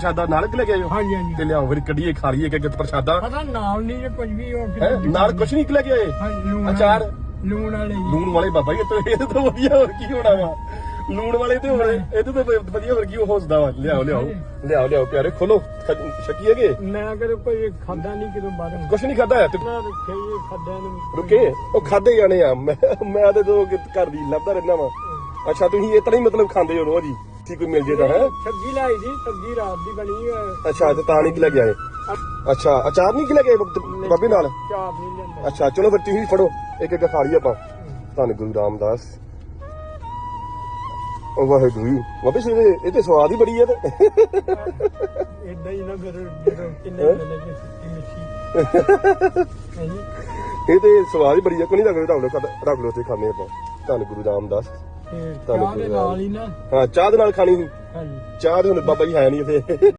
ਪ੍ਰਸ਼ਾਦਾ ਨਾਲ ਕਿ ਲੈ ਕੇ ਆਇਓ ਹਾਂਜੀ ਹਾਂਜੀ। ਤੇ ਲਿਆਓ ਫਿਰ ਕੱਢੀਏ ਖਾ ਲਈਏ ਕਿ ਪ੍ਰਸ਼ਾਦਾ। ਪਤਾ ਨਾਲ ਨਹੀਂ ਜੇ ਕੁਝ ਵੀ ਉਹ ਹੈ? ਨਾਲ ਕੁਛ ਨਹੀਂ ਲੈ ਕੇ ਆਏ? ਹਾਂਜੀ, ਲੂਣ ਅਚਾਰ? ਲੂਣ ਵਾਲੇ ਜੀ। ਲੂਣ ਵਾਲੇ ਬਾਬਾ ਜੀ ਇਹ ਤੋਂ ਇਹ ਤੋਂ ਵਧੀਆ ਹੋਰ ਕੀ ਹੋਣਾ ਵਾ? ਲੂਣ ਵਾਲੇ ਤੇ ਹੋਰ ਇਹ ਤੋਂ ਤਾਂ ਵਧੀਆ ਹੋਰ ਕੀ ਹੋਸਦਾ ਵਾ। ਲਿਆਓ ਲਿਆਓ ਲਿਆਓ ਲਿਆਓ ਪਿਆਰੇ ਖੋਲੋ। ਛਕੀਏਗੇ ਮੈਂ ਕਦੇ ਕੋਈ ਖਾਦਾ ਨਹੀਂ ਕਿਦੋਂ ਬਾਹਰੋਂ ਕੁਛ ਨਹੀਂ ਖਾਦਾ ਤੇ ਨਾ ਰੱਖੇ ਇਹ ਖਾਦਿਆਂ ਨੂੰ। ਰੁਕੇ ਉਹ ਖਾਦੇ ਜਾਣੇ ਆ। ਮੈਂ ਮੈਂ ਤੇ ਦੋ ਘਰ ਦੀ ਲੱਭਦਾ ਰਹਿਣਾ ਵਾ। ਅੱਛਾ ਤੁਸੀਂ ਇਤਨਾ ਹੀ ਮਤਲਬ ਖਾਂਦੇ ਹੋ ਰੋਜ਼ ਹੀ? ਕੀ ਕੋਈ ਮਿਲ ਜੇ ਤਾਂ ਹੈ? ਸਬਜ਼ੀ ਲਾਈ ਸੀ ਸਬਜ਼ੀ ਰਾਤ ਦੀ ਬਣੀ ਹੈ। ਅੱਛਾ ਤੇ ਤਾਂ ਨਹੀਂ ਕਿ ਲੈ ਕੇ ਆਏ? ਅੱਛਾ ਅਚਾਰ ਨਹੀਂ ਕਿ ਲੈ ਕੇ ਆਏ ਬਾਬ- ਬਾਬੇ ਨਾਲ? ਚਾਪ ਨਹੀਂ ਲੈਂਦਾ ਅੱਛਾ ਚਲੋ ਫਿਰ ਤੁਸੀਂ ਫੜੋ ਇੱਕ ਇੱਕ ਖਾ ਲਈ ਆਪਾਂ। ਧੰਨ ਗੁਰੂ ਰਾਮਦਾਸ। ਉਹ ਵਾਹਿਗੁਰੂ ਜੀ। ਜੀ ਇਹ ਇਹ ਤੇ ਸਵਾਦ ਹੀ ਬੜੀ ਹੈ ਤੇ। ਇਦਾਂ ਹੀ ਨਾ ਜਦੋਂ ਕਿੰਨੇ ਮਿਲੇ ਕਿ ਸੁੱਕੀ ਮਿੱਠੀ। ਇਹ ਤੇ ਸਵਾਦ ਹੀ ਬੜੀ ਹੈ ਕੋਈ ਨਹੀਂ ਰੱਖ ਲਓ ਰੱਖ ਲਓ ਰੱਖ ਲਓ ਤੇ ਖਾਣੇ ਆਪਾਂ। ਧੰਨ ਗੁਰੂ ਰਾਮਦਾਸ। ਤੇ ਚਾਹ ਦੇ ਨਾਲ ਹੀ ਨਾ। ਹਾਂ ਚਾਹ ਦੇ ਨਾਲ ਖਾਣੀ ਸੀ। ਹਾਂਜੀ। ਚਾਹ ਦੇ ਹੁਣ ਬਾਬਾ ਜੀ ਹੈ ਨਹੀਂ ਇੱਥੇ।